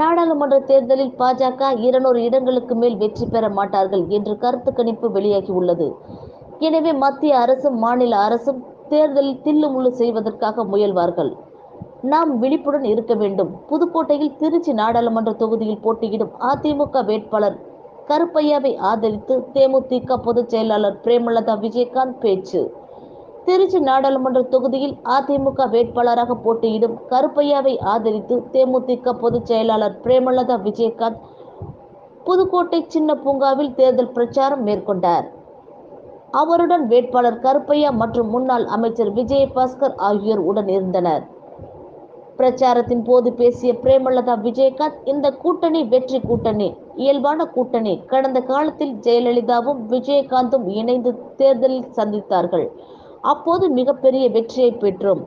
நாடாளுமன்ற தேர்தலில் பாஜக இருநூறு இடங்களுக்கு மேல் வெற்றி பெற மாட்டார்கள் என்று கருத்து கணிப்பு வெளியாகியுள்ளது. எனவே மத்திய அரசும் மாநில அரசும் தேர்தலில் தில்லுமுள்ளு செய்வதற்காக முயல்வார்கள். நாம் விழிப்புடன் இருக்க வேண்டும். புதுக்கோட்டையில் திருச்சி நாடாளுமன்ற தொகுதியில் போட்டியிடும் அதிமுக வேட்பாளர் கருப்பையாவை ஆதரித்து தேமுதிக பொதுச் செயலாளர் பிரேமலதா விஜயகாந்த் பேச்சு. திருச்சி நாடாளுமன்ற தொகுதியில் அதிமுக வேட்பாளராக போட்டியிடும் கருப்பையாவை ஆதரித்து தேமுதிக பொதுச் செயலாளர் பிரேமலதா விஜயகாந்த் புதுக்கோட்டை சின்ன பூங்காவில் தேர்தல் பிரச்சாரம் மேற்கொண்டார். அவருடன் வேட்பாளர் கருப்பையா மற்றும் முன்னாள் அமைச்சர் விஜயபாஸ்கர் ஆகியோர் உடன் இருந்தனர். பிரச்சாரத்தின் போது பேசிய பிரேமலதா விஜயகாந்த் இந்த கூட்டணி வெற்றி கூட்டணி இயல்பான கூட்டணி. கடந்த காலத்தில் ஜெயலலிதாவும் விஜயகாந்தும் இணைந்து தேர்தலில் சந்தித்தார்கள். அப்போது மிகப்பெரிய வெற்றியை பெற்றோம்.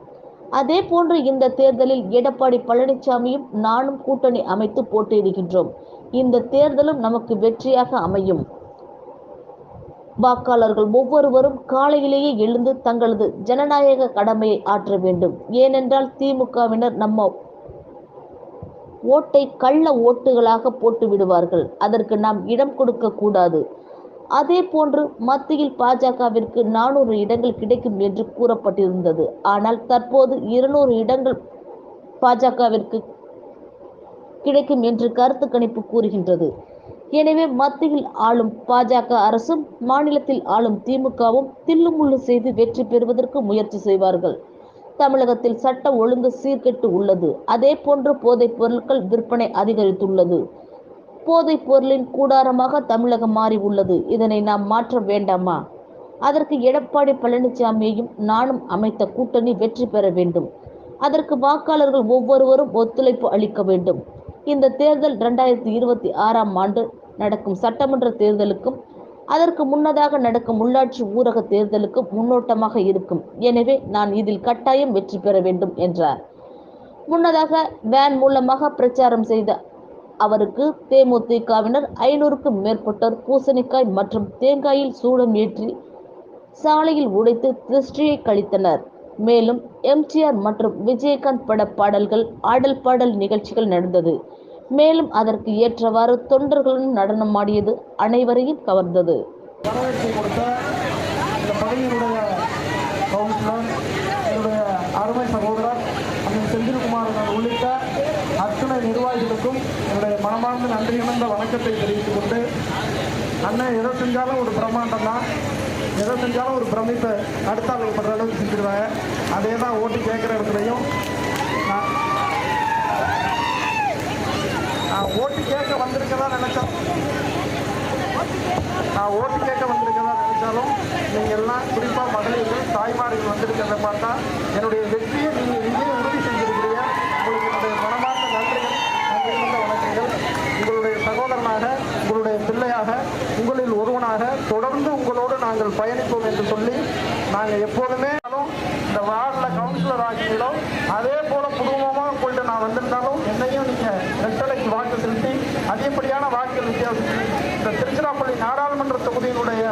அதே போன்று இந்த தேர்தலில் எடப்பாடி பழனிசாமியும் நானும் கூட்டணி அமைத்து போட்டியிடுகின்றோம். இந்த தேர்தலும் நமக்கு வெற்றியாக அமையும். வாக்காளர்கள் ஒவ்வொருவரும் காலையிலேயே எழுந்து தங்களது ஜனநாயக கடமையை ஆற்ற வேண்டும். ஏனென்றால் திமுகவினர் நம்ம ஓட்டை கள்ள ஓட்டுகளாக போட்டு விடுவார்கள். அதற்கு நாம் இடம் கொடுக்க கூடாது. அதே போன்று மத்தியில் பாஜகவிற்கு நானூறு இடங்கள் கிடைக்கும் என்று கூறப்பட்டிருந்தது. ஆனால் தற்போது இருநூறு இடங்கள் பாஜகவிற்கு கிடைக்கும் என்று கருத்து கணிப்பு கூறுகின்றது. எனவே மத்தியில் ஆளும் பாஜக அரசும் மாநிலத்தில் ஆளும் திமுகவும் தில்லுமுள்ளு செய்து வெற்றி பெறுவதற்கு முயற்சி செய்வார்கள். தமிழகத்தில் சட்ட ஒழுங்கு சீர்கெட்டு உள்ளது. அதே போன்று போதைப் பொருட்கள் விற்பனை அதிகரித்துள்ளது. போதைப் பொருளின் கூடாரமாக தமிழகம் மாறி உள்ளது. இதனை நாம் மாற்ற வேண்டாமா? அதற்கு எடப்பாடி பழனிசாமியையும் நானும் அமைத்த கூட்டணி வெற்றி பெற வேண்டும். அதற்கு வாக்காளர்கள் ஒவ்வொருவரும் ஒத்துழைப்பு அளிக்க வேண்டும். இந்த தேர்தல் இரண்டாயிரத்தி இருபத்தி ஆறாம் ஆண்டு நடக்கும் சட்டமன்ற தேர்தலுக்கும் அதற்கு முன்னதாக நடக்கும் உள்ளாட்சி ஊரக தேர்தலுக்கும் முன்னோட்டமாக இருக்கும். எனவே நான் இதில் கட்டாயம் வெற்றி பெற வேண்டும் என்றார். முன்னதாக வேன் மூலமாக பிரச்சாரம் செய்த அவருக்கு தேமுதிகவினர் ஐநூறுக்கும் மேற்பட்டோர் பூசணிக்காய் மற்றும் தேங்காயில் சூடம் ஏற்றி சாலையில் உடைத்து திருஷ்டியை கழித்தனர். மேலும் எம்ஜிஆர் மற்றும் விஜயகாந்த் பட பாடல்கள் ஆடல் பாடல் நிகழ்ச்சிகள் நடந்தது. மேலும் அதற்கு ஏற்றவாறு தொண்டர்களுடன் நடனமாடியது அனைவரையும் கவர்ந்தது. அருமை சகோதரர் செந்தில்குமார் உள்ளிட்ட அத்துணை நிர்வாகிகளுக்கும் என்னுடைய மனமார்ந்த நன்றி இணைந்த வணக்கத்தை தெரிவித்துக் கொண்டு அண்ணன் எதை செஞ்சாலும் ஒரு பிரம்மாண்டம் தான் எதை செஞ்சாலும் ஒரு பிரமிப்பை அடுத்தாள் படுற அளவுக்கு செஞ்சிருவாங்க. அதே தான் ஓட்டு கேட்குற இடத்துலையும் நான் நான் ஓட்டு கேட்க வந்திருக்கதா நினச்சேன் நான் ஓட்டு கேட்க வந்திருக்கதா நினைச்சாலும் நீங்கள் எல்லாம் குறிப்பாக மகளிர்கள் தாய்மார்கள் வந்திருக்கிறத பார்த்தா என்னுடைய தொடர்ந்து உங்களோடு நாங்கள் பயணிப்போம் என்று சொல்லி நாங்கள் எப்போதுமே இந்த வார்டில் கவுன்சிலர் ஆகிங்களோ அதே போல குடும்பமாக உங்கள்கிட்ட நான் வந்திருந்தாலும் என்னையும் நீங்கள் ரெட்டலைக்கு வாக்கு செலுத்தி அதிகப்படியான வாக்கு வித்தியாசம் இந்த திருச்சிராப்பள்ளி நாடாளுமன்ற தொகுதியினுடைய